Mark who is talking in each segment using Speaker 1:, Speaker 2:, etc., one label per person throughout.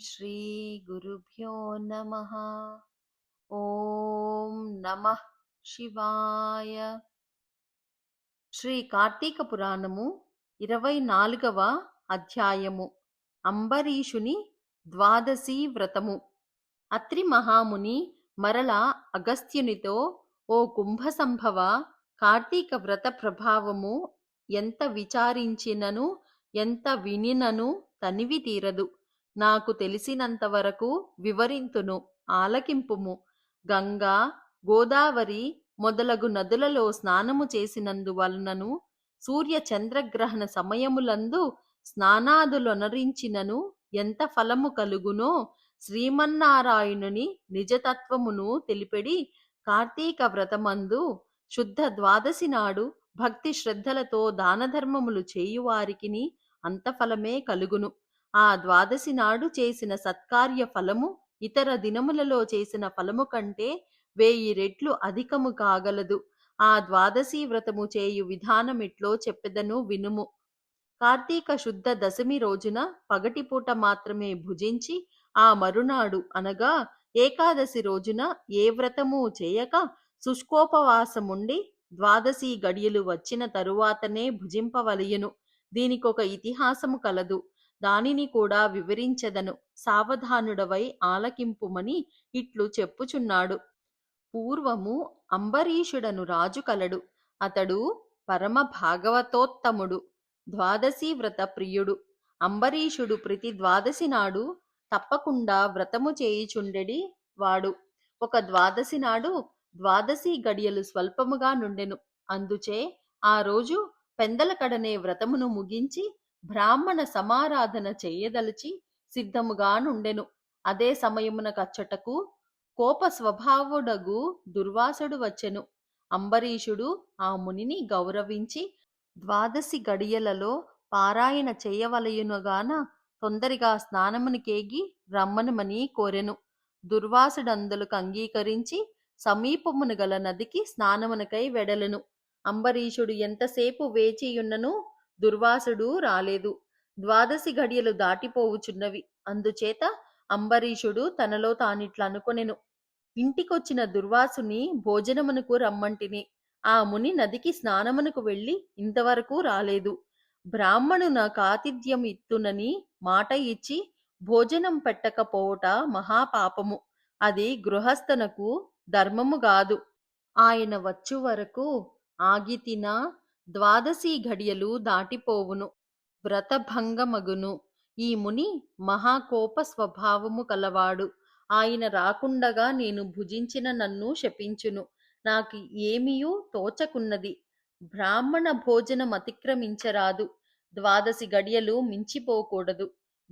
Speaker 1: శ్రీ గురుభ్యో నమ. ఓం నమ శివాయ. శ్రీ కార్తీక పురాణము ఇరవై నాలుగవ అధ్యాయము. అంబరీషుని ద్వాదశీ వ్రతము. అత్రి మహాముని మరల అగస్త్యునితో ఓ కుంభ సంభవ కార్తీక వ్రత ప్రభావము ఎంత విచారించినను ఎంత వినినను తనివి తీరదు. నాకు తెలిసినంతవరకు వివరింతును ఆలకింపుము. గంగా గోదావరి మొదలగు నదులలో స్నానము చేసినందువలనను సూర్య చంద్రగ్రహణ సమయములందు స్నానాదులొనరించినను ఎంత ఫలము కలుగునో శ్రీమన్నారాయణుని నిజతత్వమును తెలిపెడి కార్తీక వ్రతమందు శుద్ధ ద్వాదశి నాడు భక్తి శ్రద్ధలతో దానధర్మములు చేయువారికిని అంత ఫలమే కలుగును. ఆ ద్వాదశి నాడు చేసిన సత్కార్య ఫలము ఇతర దినములలో చేసిన ఫలము కంటే వేయి రెట్లు అధికము కాగలదు. ఆ ద్వాదశి వ్రతము చేయు విధానమిట్లో చెప్పెదను వినుము. కార్తీక శుద్ధ దశమి రోజున పగటిపూట మాత్రమే భుజించి ఆ మరునాడు అనగా ఏకాదశి రోజున ఏ వ్రతము చేయక శుష్కోపవాసముండి ద్వాదశి గడియలు వచ్చిన తరువాతనే భుజింపవలయును దీనికొక ఇతిహాసము కలదు. దానిని కూడా వివరించెదను. సావధానుడవై ఆలకింపుమని ఇట్లు చెప్పుచున్నాడు. పూర్వము అంబరీషుడను రాజు కలడు. అతడు పరమ భాగవతోత్తముడు ద్వాదశీ వ్రత ప్రియుడు. అంబరీషుడు ప్రతి ద్వాదశి నాడు తప్పకుండా వ్రతము చేయుచుండెడి వాడు. ఒక ద్వాదశి నాడు ద్వాదశి గడియలు స్వల్పముగా నుండెను. అందుచే ఆ రోజు పెందలకడనే వ్రతమును ముగించి బ్రాహ్మణ సమారాధన చేయదలచి సిద్ధముగానుండెను. అదే సమయమున కచ్చటకు కోప స్వభావుడగు దుర్వాసుడు వచ్చెను. అంబరీషుడు ఆ మునిని గౌరవించి ద్వాదశి గడియలలో పారాయణ చేయవలయునుగాన తొందరగా స్నానమునికేగి రమ్మనుమని కోరెను. దుర్వాసుడందులకు అంగీకరించి సమీపమున గల నదికి స్నానమునకై వెడలెను. అంబరీషుడు ఎంతసేపు వేచియున్నను దుర్వాసుడు రాలేదు. ద్వాదశి గడియలు దాటిపోవుచున్నవి. అందుచేత అంబరీషుడు తనలో తానిట్లనుకొనెను ఇంటికొచ్చిన దుర్వాసుని భోజనమునకు రమ్మంటిని. ఆ ముని నదికి స్నానమునకు వెళ్ళి ఇంతవరకు రాలేదు. బ్రాహ్మణు నాకు ఆతిథ్యం ఇత్తునని మాట ఇచ్చి భోజనం పెట్టకపోవుట మహాపాపము. అది గృహస్థనకు ధర్మము గాదు. ఆయన వచ్చు వరకు ఆగితినా ద్వాదశి ఘడియలు దాటిపోవును వ్రతభంగమగును. ఈ ముని మహాకోప స్వభావము కలవాడు. ఆయన రాకుండగా నేను భుజించిన నన్ను శపించును. నాకు ఏమియూ తోచకున్నది. బ్రాహ్మణ భోజనం అతిక్రమించరాదు. ద్వాదశి గడియలు మించిపోకూడదు.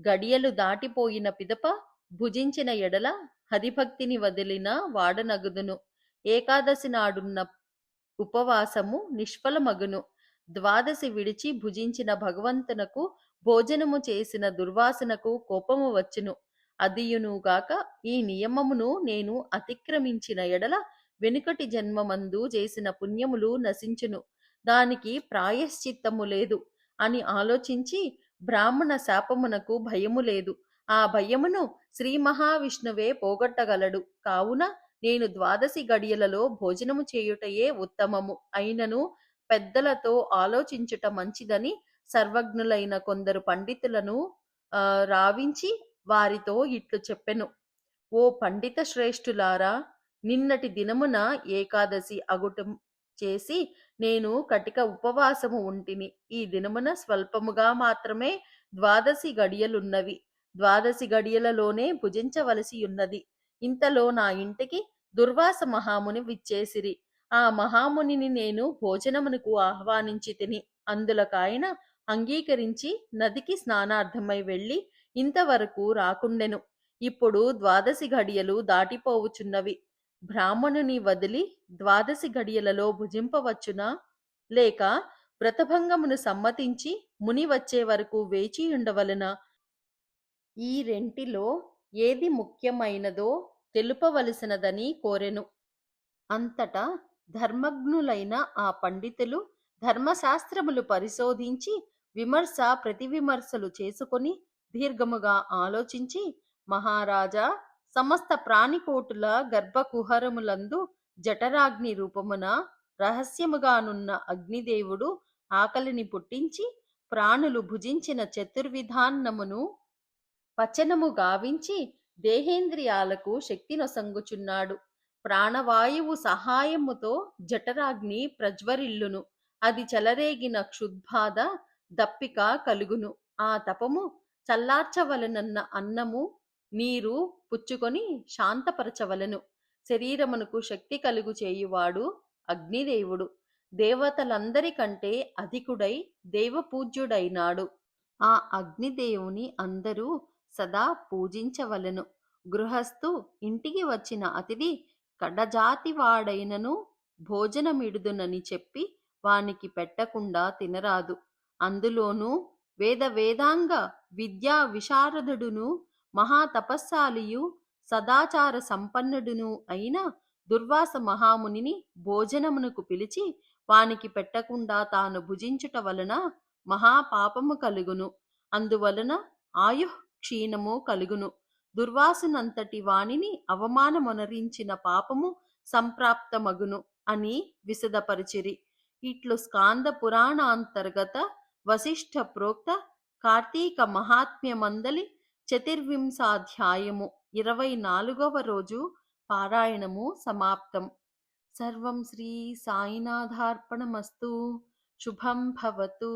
Speaker 1: గడియలు దాటిపోయిన పిదప భుజించిన ఎడల హరిభక్తిని వదిలిన వాడనగుదును. ఏకాదశి నాడున్న ఉపవాసము నిష్ఫలమగును. ద్వాదశి విడిచి భుజించిన భగవంతునకు భోజనము చేసిన దుర్వాసనకు కోపము వచ్చును. అదియునుగాక ఈ నియమమును నేను అతిక్రమించిన ఎడల వెనుకటి జన్మమందు చేసిన పుణ్యములు నశించును. దానికి ప్రాయశ్చిత్తము లేదు అని ఆలోచించి బ్రాహ్మణ శాపమునకు భయము లేదు. ఆ భయమును శ్రీ మహావిష్ణువే పోగొట్టగలడు. కావున నేను ద్వాదశి గడియలలో భోజనము చేయుటయే ఉత్తమము. అయినను పెద్దలతో ఆలోచించుట మంచిదని సర్వజ్ఞులైన కొందరు పండితులను రావించి వారితో ఇట్లు చెప్పెను. ఓ పండిత శ్రేష్ఠులారా నిన్నటి దినమున ఏకాదశి అగుటం చేసి నేను కటిక ఉపవాసము ఉంటిని. ఈ దినమున స్వల్పముగా మాత్రమే ద్వాదశి గడియలున్నవి. ద్వాదశి గడియలలోనే భుజించవలసి ఉన్నది. ఇంతలో నా ఇంటికి దుర్వాస మహాముని విచ్చేసిరి. ఆ మహామునిని నేను భోజనమునకు ఆహ్వానించి తిని అందులకాయన అంగీకరించి నదికి స్నానార్థమై వెళ్ళి ఇంతవరకు రాకుండెను. ఇప్పుడు ద్వాదశి ఘడియలు దాటిపోవుచున్నవి. బ్రాహ్మణుని వదిలి ద్వాదశి ఘడియలలో భుజింపవచ్చునా? లేక వ్రతభంగమును సమ్మతించి ముని వచ్చే వరకు వేచి ఉండవలన ఈ రెంటిలో ఏది ముఖ్యమైనదో తెలుపవలసినదని కోరెను. అంతటా ధర్మజ్ఞులైన ఆ పండితులు ధర్మశాస్త్రములు పరిశోధించి విమర్శ ప్రతివిమర్శలు చేసుకొని దీర్ఘముగా ఆలోచించి మహారాజా సమస్త ప్రాణికోటుల గర్భకుహరములందు జఠరాగ్ని రూపమున రహస్యముగానున్న అగ్నిదేవుడు ఆకలిని పుట్టించి ప్రాణులు భుజించిన చతుర్విధాన్నమును పచనము గావించి దేహేంద్రియాలకు శక్తినొసంగుచున్నాడు. ప్రాణవాయువు సహాయముతో జఠరాగ్ని ప్రజ్వరిల్లును. అది చెలరేగిన క్షుద్బాధ దప్పిక కలుగును. ఆ తపము చల్లార్చవలనన్న అన్నము నీరు పుచ్చుకొని శాంతపరచవలను. శరీరమునకు శక్తి కలుగు చేయువాడు అగ్నిదేవుడు. దేవతలందరికంటే అధికుడై దేవపూజ్యుడైనాడు. ఆ అగ్నిదేవుని అందరూ సదా పూజించవలెను. గృహస్థు ఇంటికి వచ్చిన అతిథి కడజాతివాడైనను భోజనమిడుదునని చెప్పి వానికి పెట్టకుండా తినరాదు. అందులోనూ వేద వేదాంగ విద్యా విశారదుడును మహాతపస్సాలియు సదాచార సంపన్నుడును అయిన దుర్వాస మహామునిని భోజనమునకు పిలిచి వానికి పెట్టకుండా తాను భుజించుట వలన మహాపాపము కలుగును. అందువలన ఆయుః క్షీణము కలుగును. దుర్వాసునంతటి వాణిని అవమానమొనరించిన పాపము సంప్రాప్తమగును అని విశదపరిచిరి. ఇట్లు స్కాంద పురాణాంతర్గత వశిష్ఠ ప్రోక్త కార్తీక మహాత్మ్యమందలి చతుర్వింశాధ్యాయము ఇరవై నాలుగవ రోజు పారాయణము సమాప్తం. సర్వం శ్రీ సాయినాథార్పణమస్తు. శుభం భవతు.